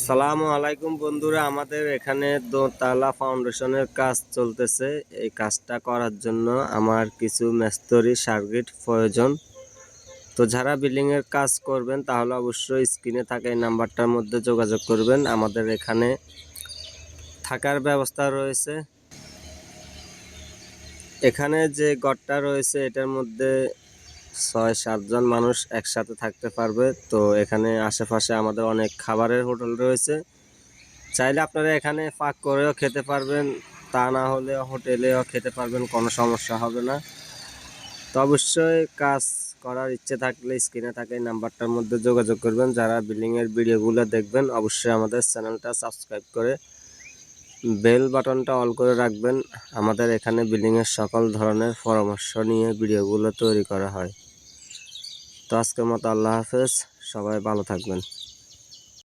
আসসালামু আলাইকুম বন্ধুরা, আমাদের এখানে দোতলা ফাউন্ডেশনের কাজ চলতেছে। এই কাজটা করার জন্য আমার কিছু মেস্তরি সার্কিট প্রয়োজন। তো যারা বিল্ডিংয়ের কাজ করবেন, তাহলে অবশ্যই স্ক্রিনে থাকা এই নাম্বারটার মধ্যে যোগাযোগ করবেন। আমাদের এখানে থাকার ব্যবস্থা রয়েছে। এখানে যে ঘরটা রয়েছে, এটার মধ্যে ছয় সাতজন মানুষ একসাথে থাকতে পারবে। তো এখানে আশেপাশে আমাদের অনেক খাবারের হোটেল রয়েছে। চাইলে আপনারা এখানে পাক করেও খেতে পারবেন। তা না হলে হোটেলেও খেতে পারবেন, কোনো সমস্যা হবে না। তো অবশ্যই কাজ করার ইচ্ছে থাকলে স্ক্রিনে থাকে এই নাম্বারটার মধ্যে যোগাযোগ করবেন। যারা বিল্ডিংয়ের ভিডিওগুলো দেখবেন, অবশ্যই আমাদের চ্যানেলটা সাবস্ক্রাইব করে বেল বাটনটা অল করে রাখবেন। আমাদের এখানে বিল্ডিংয়ের সকল ধরনের পরামর্শ নিয়ে ভিডিওগুলো তৈরি করা হয়। তো আজকের মতো আল্লাহ হাফেজ। সবাই ভালো থাকবেন।